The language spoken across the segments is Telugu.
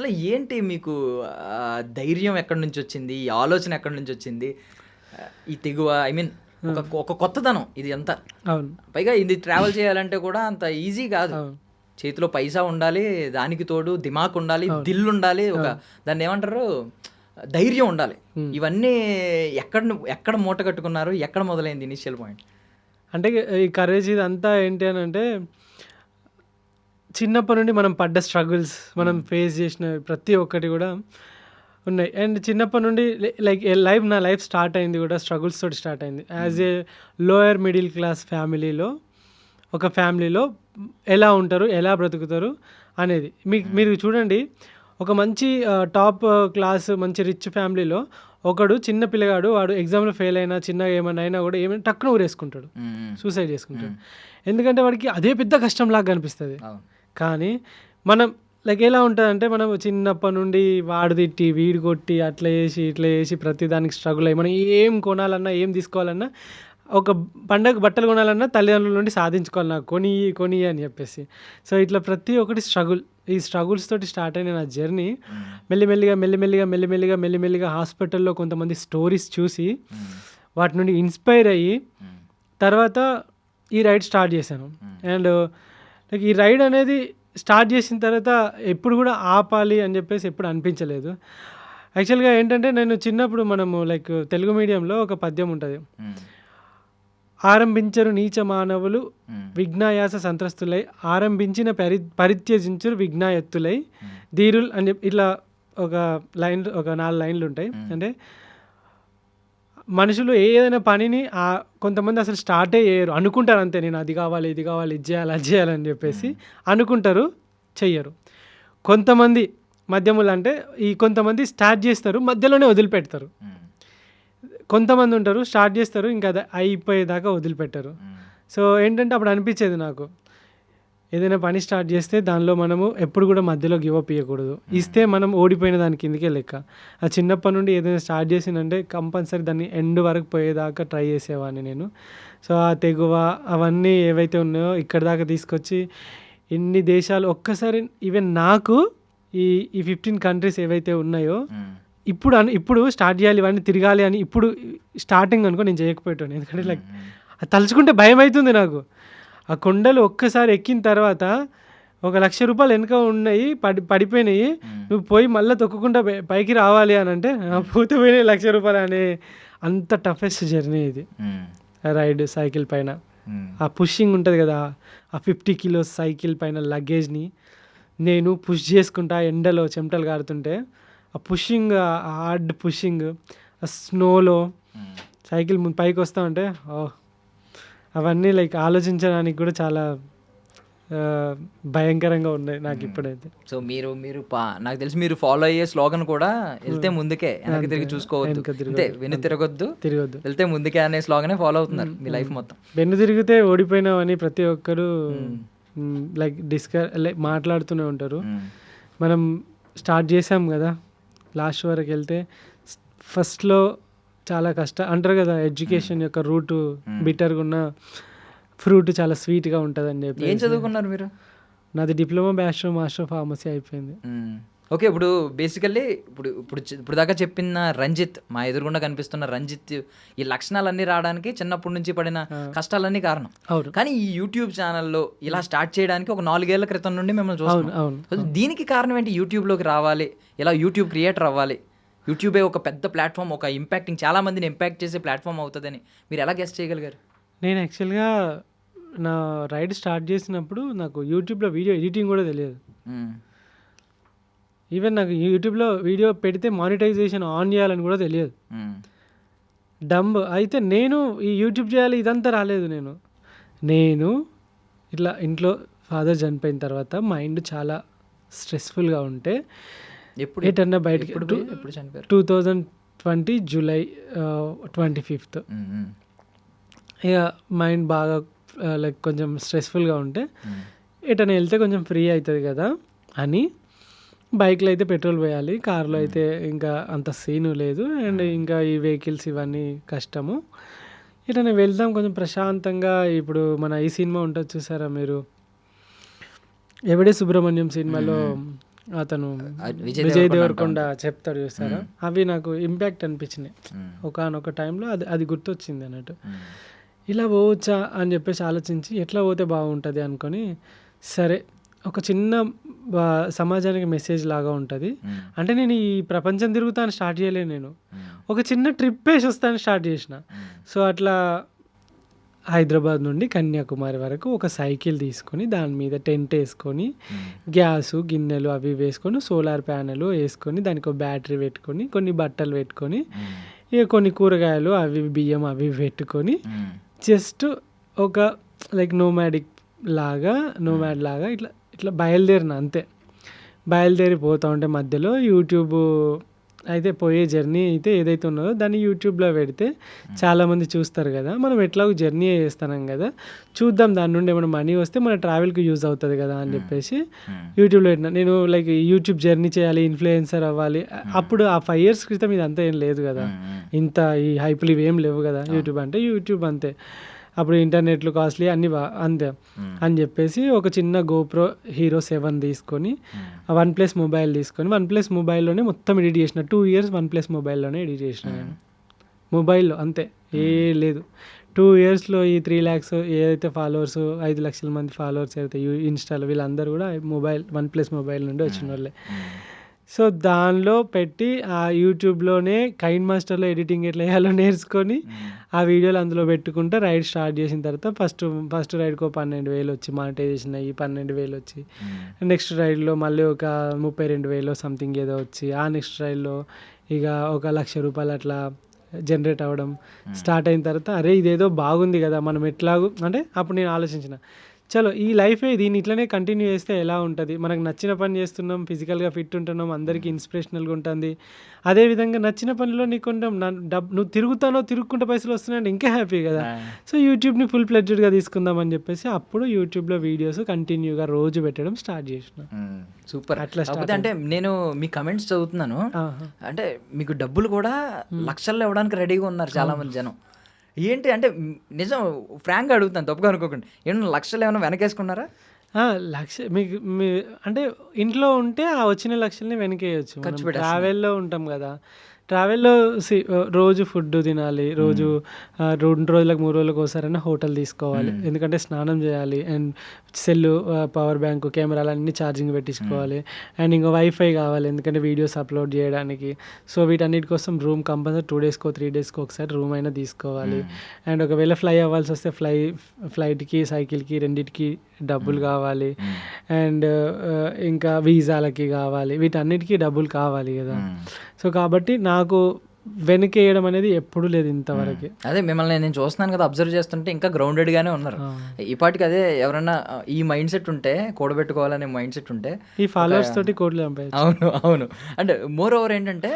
అసలు ఏంటి మీకు ధైర్యం ఎక్కడి నుంచి వచ్చింది? ఈ ఆలోచన ఎక్కడి నుంచి వచ్చింది? ఈ తెగువ ఐ మీన్ ఒక ఒక కొత్తదనం ఇది అంతా. అవును. పైగా ఇది ట్రావెల్ చేయాలంటే కూడా అంత ఈజీ కాదు. చేతిలో పైసా ఉండాలి. దానికి తోడు దిమాక్ ఉండాలి. దిల్ ఉండాలి. ఒక. దాన్ని ఏమంటారు? ధైర్యం ఉండాలి. హ్మ్. ఇవన్నీ ఎక్కడ ఎక్కడ మూట కట్టుకున్నారు? ఎక్కడ మొదలైంది ఇనీషియల్ పాయింట్? అంటే ఈ కరేజ్ ఇదంతా ఏంటి అనంటే చిన్నప్పటి నుండి మనం పడ్డ స్ట్రగుల్స్ మనం. ఫేస్ చేసిన ప్రతి ఒక్కటి కూడా ఉన్నాయి. అండ్ చిన్నప్పటి నుండి లైక్ లైఫ్ నా లైఫ్ స్టార్ట్ అయింది కూడా స్ట్రగుల్స్ తోటి స్టార్ట్ అయింది. As. A lower middle class ఫ్యామిలీలో ఒక ఫ్యామిలీలో ఎలా ఉంటారు? ఎలా బ్రతుకుతారు? అనేది. మీకు హ్మ్. మీరు చూడండి ఒక మంచి టాప్ క్లాస్ మంచి రిచ్ ఫ్యామిలీలో ఒకడు చిన్న పిల్లగాడు వాడు ఎగ్జామ్‌లో ఫెయిల్ అయినా చిన్నగా ఏమన్నా అయినా కూడా ఏమైనా టక్కున ఊరేసుకుంటాడు. సూసైడ్ చేసుకుంటాడు. హ్మ్. ఎందుకంటే వాడికి అదే పెద్ద కష్టంలాగా కనిపిస్తది. కానీ మనం లైక్ ఎలా ఉంటదంటే మనం చిన్నప్పటి నుండి వాడు తిట్టి, వీడు కొట్టి, అట్లా చేసి, ఇట్లా చేసి ప్రతి దానికి స్ట్రగుల్ అయ్యి మనం ఏం కొనాలన్నా, ఏం తీసుకోవాలన్నా ఒక పండగ బట్టలు కొనాలన్నా తల్లిదండ్రుల నుండి సాధించుకోవాలి నాకు కొనియ్యి, కొనియ్యి అని చెప్పేసి. సో, ఇట్లా ప్రతి ఒక్కటి స్ట్రగుల్. ఈ స్ట్రగుల్స్ తోటి స్టార్ట్ అయిన నా జర్నీ. మెల్లిమెల్లిగా, మెల్లిమెల్లిగా, మెల్లిమెల్లిగా, మెల్లిమెల్లిగా హాస్పిటల్‌లో కొంతమంది స్టోరీస్ చూసి. వాటి నుండి ఇన్‌స్పైర్ అయ్యి. తర్వాత ఈ రైడ్ స్టార్ట్ చేశాను. అండ్ లైక్ ఈ రైడ్ అనేది స్టార్ట్ చేసిన తర్వాత ఎప్పుడు కూడా ఆపాలి అని చెప్పేసి ఎప్పుడు అనిపించలేదు. యాక్చువల్‌గా ఏంటంటే నేను చిన్నప్పుడు మనము లైక్ తెలుగు మీడియంలో ఒక పద్యం ఉంటది. ఆరంభించరు నీచ మానవులు. విఘ్నాయాస సంత్రస్తులై ఆరంభించిన పరి పరిత్యజించురు విఘ్నాయత్తులై. ధీరుల్ అని చెప్పి ఇట్లా ఒక లైన్ ఒక 4 లైన్‌లు ఉంటాయి. అంటే మనుషులు ఏదైనా పనిని కొంతమంది అసలు స్టార్టే చేయరు. అనుకుంటారు అంతే నేను అది కావాలి, ఇది కావాలి, ఇది చేయాలి, అది చేయాలి అని చెప్పేసి. అనుకుంటారు. చెయ్యరు. కొంతమంది మధ్యములు అంటే ఈ కొంతమంది స్టార్ట్ చేస్తారు. మధ్యలోనే వదిలిపెడతారు. కొంతమంది ఉంటారు స్టార్ట్ చేస్తారు. ఇంకా అది అయిపోయేదాకా వదిలిపెట్టరు. సో, ఏంటంటే అప్పుడు అనిపించేది నాకు. ఏదైనా పని స్టార్ట్ చేస్తే దానిలో మనము ఎప్పుడు కూడా మధ్యలో గివ్ అప్ ఇయ్యకూడదు. హ్మ్. ఇస్తే మనం ఓడిపోయిన దాని కిందకే లెక్క. ఆ చిన్నప్పటి నుండి ఏదైనా స్టార్ట్ చేసిందంటే కంపల్సరీ దాన్ని ఎండ్ వరకు పోయేదాకా ట్రై చేసేవాడిని నేను. సో, ఆ తెగువ అవన్నీ ఏవైతే ఉన్నాయో ఇక్కడి దాకా తీసుకొచ్చి ఇన్ని దేశాలు ఒక్కసారి ఈవెన్ నాకు ఈ ఈ 15 కంట్రీస్ ఏవైతే ఉన్నాయో. ఇప్పుడు అన్ ఇప్పుడు స్టార్ట్ చేయాలి ఇవన్నీ తిరగాలి అని ఇప్పుడు స్టార్టింగ్ అనుకో నేను చేయకపోయేటోడిని. ఎందుకంటే. లైక్ తలుచుకుంటే భయమైతుంది నాకు. ఆ కొండలు ఒక్కసారి ఎక్కిన తర్వాత ఒక రూ. 1,00,000 వెనక ఉన్నాయి. పడి పడిపోయినాయి. నువ్వు పోయి మళ్ళా తొక్కుకుంటా పై పైకి రావాలి అని అంటే. పోతే పోయినాయి రూ. 1,00,000 అనే అంత టఫెస్ట్ జర్నీ ఇది. రైడ్ సైకిల్ పైన. ఆ పుషింగ్ ఉంటది కదా! ఆ 50 కిలోస్ సైకిల్ పైన లగేజ్‌ని నేను పుష్ చేసుకుంటా ఎండలో చెమటలు కారుతుంటే ఆ పుషింగ్ ఆ హార్డ్ పుషింగ్ ఆ స్నోలో. సైకిల్ ముందు పైకి వస్తా ఉంటే ఓహ్! అవన్నీ లైక్ ఆలోచించడానికి కూడా చాలా భయంకరంగా ఉన్నాయి హ్మ్. నాకిప్పుడైతే. సో, మీరు మీరు నాకు తెలిసి మీరు ఫాలో అయ్యే స్లోగన్ కూడా హ్మ్. ముందుకే వెనక్కి. తిరిగి చూసుకోవద్దు. అంతే తిరగొద్దు. వెన్ను. తిరగొద్దు. తిరగొద్దు. వెళ్తే ముందుకే అనే స్లోగనే ఫాలో అవుతున్నారు. మీ లైఫ్. మొత్తం. వెన్ను తిరిగితే ఓడిపోయినావని ప్రతి ఒక్కరు. లైక్ డిస్క లైక్ మాట్లాడుతూనే ఉంటారు. మనం స్టార్ట్ చేసాం కదా! లాస్ట్ వరకు వెళ్తే ఫస్ట్‌లో చాలా కష్ట అంటారు కదా! ఎడ్యుకేషన్ యొక్క రూటు. బిటర్‌గా ఉన్న ఫ్రూట్ చాలా స్వీట్‌గా ఉంటదని ఏం చెప్పేసి. చదువుకున్నారు మీరు? నాది డిప్లొమా బ్యాచిలర్ మాస్టర్ ఫార్మసీ అయిపోయింది. ఓకే. ఇప్పుడు బేసికల్లీ ఇప్పుడు ఇప్పుడు ఇప్పుడు దాకా చెప్పిన రంజిత్ మా ఎదురుగుండా కనిపిస్తున్న రంజిత్ ఈ లక్షణాలన్నీ రావడానికి చిన్నప్పటి నుంచి పడిన! కష్టాలన్నీ కారణం. అవును. కానీ ఈ యూట్యూబ్ ఛానల్‌లో ఇలా స్టార్ట్ చేయడానికి ఒక 4 ఏళ్ళ క్రితం నుండి మిమ్మల్ని అవును. దీనికి కారణం ఏంటి? యూట్యూబ్‌లోకి రావాలి. ఇలా యూట్యూబ్ క్రియేటర్ అవ్వాలి. యూట్యూబే ఒక పెద్ద ప్లాట్‌ఫార్మ్ ఒక ఇంపాక్టింగ్ చాలా మందిని ఇంపాక్ట్ చేసే ప్లాట్‌ఫార్మ్ అవుతదని మీరు ఎలా గెస్ చేయగలిగారు? నేను యాక్చువల్‌గా నా రైడ్ స్టార్ట్ చేసినప్పుడు నాకు యూట్యూబ్‌లో వీడియో ఎడిటింగ్ కూడా తెలియదు. ఈవెన్ నాకు యూట్యూబ్‌లో వీడియో పెడితే మానిటైజేషన్ ఆన్ చేయాలని కూడా తెలియదు. డంబ్. అయితే నేను ఈ యూట్యూబ్ చేయాలి ఇదంతా రాలేదు నేను. నేను ఇట్లా ఇంట్లో ఫాదర్ చనిపోయిన తర్వాత మైండ్ చాలా స్ట్రెస్‌ఫుల్‌గా ఉంటే ఎప్పుడు? ఎటన్నా బయటికి ఎప్పుడు టూ చనిపోయారు? 2020 జూలై ఆహ్, 25థ్. హ్మ్. హ్మ్. ఇగ మైండ్ బాగా లైక్ కొంచెం స్ట్రెస్‌ఫుల్‌గా ఉంటే. ఎటైనా వెళ్తే కొంచెం ఫ్రీ అయితది కదా! అని బైక్‌లో అయితే పెట్రోల్ పోయాలి. కార్‌లో. అయితే ఇంకా అంత సీను లేదు. అండ్. ఇంకా ఈ వెహికల్స్ ఇవన్నీ కష్టము. ఎటైనా వెళ్దాం కొంచెం ప్రశాంతంగా ఇప్పుడు మన ఈ సినిమా ఉంటది చూసారా మీరు? 'ఎవడే సుబ్రహ్మణ్యం' హ్మ్. సినిమాలో. అతను విజయ్ దేవరకొండ చెప్తాడు చూస్తారా అవి నాకు ఇంపాక్ట్ అనిపించినాయి. ఒకనొక టైంలో అది అది గుర్తొచ్చింది అన్నట్టు. ఇలా పోవచ్చా అని చెప్పేసి ఆలోచించి ఎట్లా పోతే బాగుంటుంది అనుకొని సరే ఒక చిన్న సమాజానికి మెసేజ్ లాగా ఉంటుంది. అంటే నేను ఈ ప్రపంచం తిరుగుతాను స్టార్ట్ చేయలేను నేను. ఒక చిన్న ట్రిప్ వేసి వస్తాను స్టార్ట్ చేసిన. సో అట్లా హైదరాబాద్ నుండి కన్యాకుమారి వరకు ఒక సైకిల్ తీసుకొని దాని మీద టెంట్ వేసుకొని. గ్యాసు గిన్నెలు అవి వేసుకొని సోలార్ ప్యానెల్ వేసుకొని దానికి ఒక బ్యాటరీ పెట్టుకొని కొన్ని బట్టలు పెట్టుకొని. ఇక కొన్ని కూరగాయలు అవి బియ్యం అవి పెట్టుకొని. జస్ట్ ఒక లైక్ నోమాడిక్ లాగా నోమాడ్ లాగా ఇట్లా ఇట్లా బయలుదేరిన అంతే బయలుదేరి పోతా ఉంటే మధ్యలో యూట్యూబ్ అయితే పోయే జర్నీ అయితే ఏదైతే ఉన్నదో దాన్ని యూట్యూబ్లో పెడితే చాలామంది చూస్తారు కదా. మనం ఎట్లాగో జర్నీ చేస్తున్నాం కదా. చూద్దాం దాని నుండి ఏమైనా మనీ వస్తే మన ట్రావెల్కి యూజ్ అవుతుంది కదా అని చెప్పేసి. యూట్యూబ్లో పెట్టిన. నేను లైక్ యూట్యూబ్ జర్నీ చేయాలి ఇన్ఫ్లుయెన్సర్ అవ్వాలి. అప్పుడు ఆ ఫైవ్ ఇయర్స్ క్రితం ఇదంతా ఏం లేదు కదా. ఇంత ఈ హైపులు ఇవి ఏం లేవు కదా యూట్యూబ్ అంటే. యూట్యూబ్ అంతే. అప్పుడు ఇంటర్నెట్లు కాస్ట్లీ అన్ని అంతే. మ్మ్. అని చెప్పేసి ఒక చిన్న గోప్రో హీరో సెవెన్ తీసుకొని మ్మ్. వన్ ప్లస్ మొబైల్ తీసుకొని వన్ ప్లస్ మొబైల్లోనే మొత్తం ఎడిట్ చేసిన. టూ ఇయర్స్ వన్ ప్లస్ మొబైల్లోనే ఎడిట్ చేసిన నేను. మొబైల్లో అంతే. ఏ లేదు. టూ ఇయర్స్లో ఈ త్రీ ల్యాక్స్ ఏదైతే ఫాలోవర్స్ ఐదు లక్షల మంది ఫాలోవర్స్ అయితే ఇన్స్టాలో వీళ్ళందరూ కూడా మొబైల్ వన్ ప్లస్ మొబైల్ నుండి వచ్చిన వాళ్ళే. సో దానిలో పెట్టి ఆ యూట్యూబ్లోనే కైన్ మాస్టర్లో ఎడిటింగ్ ఎట్లా వేయాలో నేర్చుకొని. ఆ వీడియోలు అందులో పెట్టుకుంటే రైడ్ స్టార్ట్ చేసిన తర్వాత ఫస్ట్ ఫస్ట్ రైడ్కి ఒక పన్నెండు వేలు వచ్చి మానిటైజేషన్ అయ్యి పన్నెండు వేలు వచ్చి. నెక్స్ట్ రైడ్లో మళ్ళీ ఒక ముప్పై రెండు వేలు సంథింగ్ ఏదో వచ్చి ఆ నెక్స్ట్ రైడ్లో ఇక ఒక లక్ష రూపాయలు అట్లా జనరేట్ అవ్వడం స్టార్ట్ అయిన తర్వాత అరే ఇదేదో బాగుంది కదా మనం ఎట్లాగూ అంటే అప్పుడు నేను ఆలోచించిన చలో ఈ లైఫే దీన్ని ఇట్లనే కంటిన్యూ చేస్తే ఎలా ఉంటుంది? మనకు నచ్చిన పని చేస్తున్నాం ఫిజికల్గా ఫిట్ ఉంటున్నాం అందరికీ ఇన్స్పిరేషనల్గా ఉంటుంది. అదేవిధంగా నచ్చిన పనిలో నీకు కొంచెం డబ్ నువ్వు తిరుగుతానో తిరుగుకుంటే పైసలు వస్తున్నాయంటే ఇంకా హ్యాపీ కదా. సో యూట్యూబ్ని ఫుల్ ప్లెడ్జెడ్గా తీసుకుందాం అని చెప్పేసి అప్పుడు యూట్యూబ్లో వీడియోస్ కంటిన్యూగా రోజు పెట్టడం స్టార్ట్ చేసిన. సూపర్ అట్లా అంటే నేను మీ కమెంట్స్ చదువుతున్నాను. అంటే మీకు డబ్బులు కూడా లక్షల్లో ఇవ్వడానికి రెడీగా ఉన్నారు చాలా మంది జనం. ఏంటి అంటే నిజం ఫ్రాంక్గా అడుగుతాను తప్పుగా అనుకోకండి. ఏమన్నా లక్షలు ఏమైనా వెనకేసుకున్నారా? లక్ష మీకు మీ అంటే ఇంట్లో ఉంటే ఆ వచ్చిన లక్షల్ని వెనకేయచ్చు. ట్రావెల్లో ఉంటాం కదా. ట్రావెల్లో సి- రోజు ఫుడ్ తినాలి రోజు రెండు రోజులకు మూడు రోజులకు ఒకసారైనా హోటల్ తీసుకోవాలి. ఎందుకంటే స్నానం చేయాలి అండ్ సెల్ పవర్ బ్యాంక్ కెమెరాలు అన్ని ఛార్జింగ్ పెట్టించుకోవాలి. అండ్ ఇంకా వైఫై కావాలి ఎందుకంటే వీడియోస్ అప్లోడ్ చేయడానికి. సో వీటన్నిటి కోసం రూమ్ కంపల్సరీ టూ డేస్కో త్రీ డేస్కో ఒకసారి రూమ్ అయినా తీసుకోవాలి. అండ్ ఒకవేళ ఫ్లై అవ్వాల్సి వస్తే ఫ్లై ఫ్లైట్కి సైకిల్కి రెండింటికి డబ్బులు కావాలి. అండ్ ఇంకా వీసాలకి కావాలి. వీటన్నిటికీ డబ్బులు కావాలి కదా. సో కాబట్టి నాకు వెనకేయడం అనేది ఎప్పుడూ లేదు ఇంతవరకు. అదే మిమ్మల్ని నేను చూస్తున్నాను కదా అబ్జర్వ్ చేస్తుంటే ఇంకా గ్రౌండెడ్ గానే ఉన్నారు. ఈ పాటికి అదే ఎవరైనా ఆ, ఈ మైండ్ సెట్ ఉంటే కూడబెట్టుకోవాలనే మైండ్ సెట్ ఉంటే ఈ ఫాలోవర్స్ తోటి సంపాదించు అవును అవును. అంటే మోర్ ఓవర్ ఏంటంటే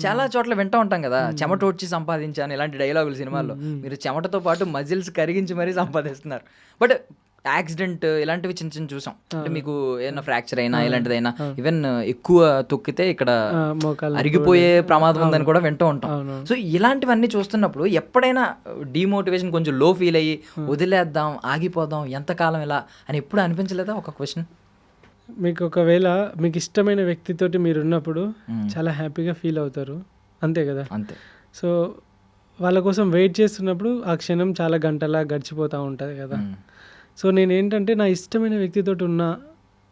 చాలా చోట్ల వింటా ఉంటాం కదా చెమట వచ్చి సంపాదించాను ఇలాంటి డైలాగులు సినిమాల్లో. మీరు చెమటతో పాటు మజిల్స్ కరిగించి మరీ సంపాదిస్తున్నారు. బట్ యాక్సిడెంట్ ఇలాంటివి చిన్న చిన్న చూసాం. అంటే మీకు ఏదైనా ఫ్రాక్చర్ అయినా ఇలాంటిదైనా ఈవెన్ ఎక్కువ తొక్కితే ఇక్కడ అరిగిపోయే ప్రమాదం ఉందని కూడా వింటూ ఉంటాం. సో ఇలాంటివన్నీ చూస్తున్నప్పుడు ఎప్పుడైనా డిమోటివేషన్ కొంచెం లో ఫీల్ అయ్యి వదిలేద్దాం ఆగిపోదాం ఎంతకాలం ఇలా అని ఎప్పుడు అనిపించలేదా ఒక క్వశ్చన్ మీకు ఒకవేళ మీకు ఇష్టమైన వ్యక్తితోటి మీరు ఉన్నప్పుడు చాలా హ్యాపీగా ఫీల్ అవుతారు. అంతే కదా? అంతే. సో వాళ్ళ కోసం వెయిట్ చేస్తున్నప్పుడు ఆ క్షణం చాలా గంటలా గడిచిపోతూ ఉంటుంది కదా. సో నేను ఏంటంటే నా ఇష్టమైన వ్యక్తితో ఉన్నా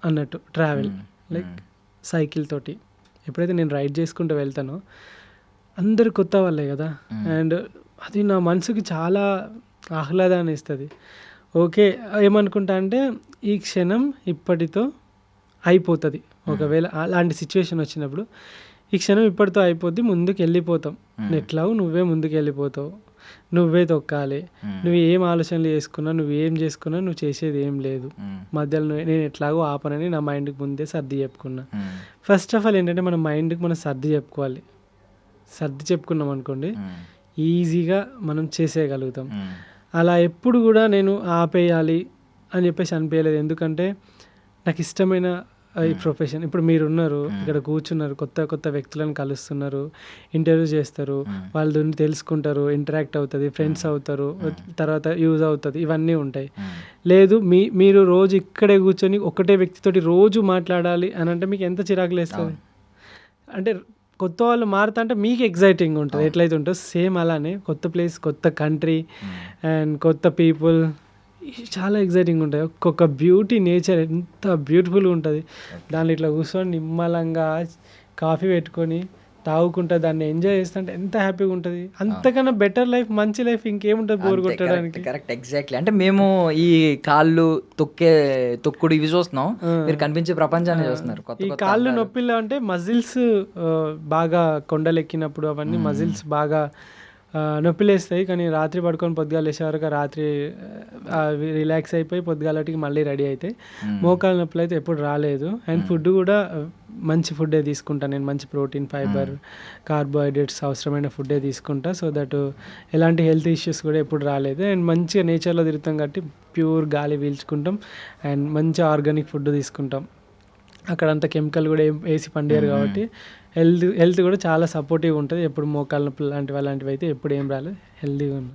అన్నట్టు ట్రావెల్ లైక్ సైకిల్ తోటి. ఎప్పుడైతే నేను రైడ్ చేసుకుంటూ వెళ్తానో అందరు కొత్త వాళ్ళే కదా. అండ్ అది నా మనసుకి చాలా ఆహ్లాదాన్ని ఇస్తుంది. ఓకే ఏమనుకుంటా అంటే ఈ క్షణం ఇప్పటితో అయిపోతుంది. ఒకవేళ అలాంటి సిచ్యువేషన్ వచ్చినప్పుడు ఈ క్షణం ఇప్పటితో అయిపోద్ది ముందుకు వెళ్ళిపోతాం ఎట్లాగో నువ్వే ముందుకు వెళ్ళిపోతావు నువ్వే తొక్కాలి నువ్వు ఏం ఆలోచనలు చేసుకున్నా నువ్వు ఏం చేసుకున్నా నువ్వు చేసేది ఏం లేదు. మధ్యలో నేను ఎట్లాగో ఆపనని నా మైండ్కి ముందే సర్ది చెప్పుకున్నా. ఫస్ట్ ఆఫ్ ఆల్ ఏంటంటే మన మైండ్కి మనం సర్ది చెప్పుకోవాలి సర్ది చెప్పుకున్నాం అనుకోండి. ఈజీగా మనం చేసేయగలుగుతాం. అలా ఎప్పుడు కూడా నేను ఆపేయాలి అని చెప్పేసి అనిపించలేదు ఎందుకంటే నాకు ఇష్టమైన ఈ ప్రొఫెషన్ ఇప్పుడు మీరు ఉన్నారు ఇక్కడ కూర్చున్నారు కొత్త కొత్త వ్యక్తులను కలుస్తున్నారు ఇంటర్వ్యూ చేస్తారు వాళ్ళ గురించి తెలుసుకుంటారు ఇంటరాక్ట్ అవుతుంది ఫ్రెండ్స్ అవుతారు తర్వాత యూజ్ అవుతుంది ఇవన్నీ ఉంటాయి. లేదు మీ మీరు రోజు ఇక్కడే కూర్చొని ఒకటే వ్యక్తితోటి రోజు మాట్లాడాలి అని అంటే మీకు ఎంత చిరాకు లేస్తుంది? అంటే కొత్త వాళ్ళు మారుతా అంటే మీకు ఎగ్జైటింగ్ ఉంటుంది. ఎట్లయితే ఉంటుందో సేమ్ అలానే కొత్త ప్లేస్ కొత్త కంట్రీ అండ్ కొత్త పీపుల్ చాలా ఎగ్జైటింగ్ ఉంటుంది ఒక్కొక్క బ్యూటీ నేచర్ ఎంత బ్యూటిఫుల్గా ఉంటుంది. దాంట్లో ఇట్లా కూర్చొని నిమ్మలంగా కాఫీ పెట్టుకొని తాగుకుంటా దాన్ని ఎంజాయ్ చేస్తుంటే ఎంత హ్యాపీగా ఉంటుంది. అంతకన్నా బెటర్ లైఫ్ మంచి లైఫ్ ఇంకేముంటుంది బోర్ కొట్టడానికి. కరెక్ట్ ఎగ్జాక్ట్లీ అంటే మేము ఈ కాళ్ళు తొక్కే తొక్కుడు ఇవి చూస్తున్నాం. మీరు కనిపించే ప్రపంచాన్ని చూస్తున్నారు. ఈ కాళ్ళు. నొప్పిలో అంటే మజిల్స్ బాగా కొండలు ఎక్కినప్పుడు అవన్నీ మజిల్స్ బాగా ఆ, నొప్పిలేస్తాయి కానీ రాత్రి పడుకొని పొద్దుగాల లేచే వరకు రాత్రి రిలాక్స్ అయిపోయి పొద్దుగాలటికి మళ్ళీ రెడీ అవుతాయి మోకాలు నొప్పులు అయితే ఎప్పుడు రాలేదు. అండ్ ఫుడ్ కూడా మంచి ఫుడ్డే తీసుకుంటాను నేను మంచి ప్రోటీన్ ఫైబర్ కార్బోహైడ్రేట్స్ అవసరమైన ఫుడ్డే తీసుకుంటా. సో దట్ ఎలాంటి హెల్త్ ఇష్యూస్ కూడా ఎప్పుడు రాలేదు. అండ్ మంచిగా నేచర్లో తిరుగుతాం కాబట్టి ప్యూర్ గాలి పీల్చుకుంటాం అండ్ మంచి ఆర్గానిక్ ఫుడ్ తీసుకుంటాం. అక్కడ అంత కెమికల్ కూడా ఏం వేసి పండారు కాబట్టి హెల్త్ హెల్త్ కూడా చాలా సపోర్టివ్ ఉంటుంది. ఎప్పుడు మోకాళ్ళ నొప్పులు లాంటివి అలాంటివి అయితే ఎప్పుడు ఏం రాలేదు. హెల్తీగా ఉంది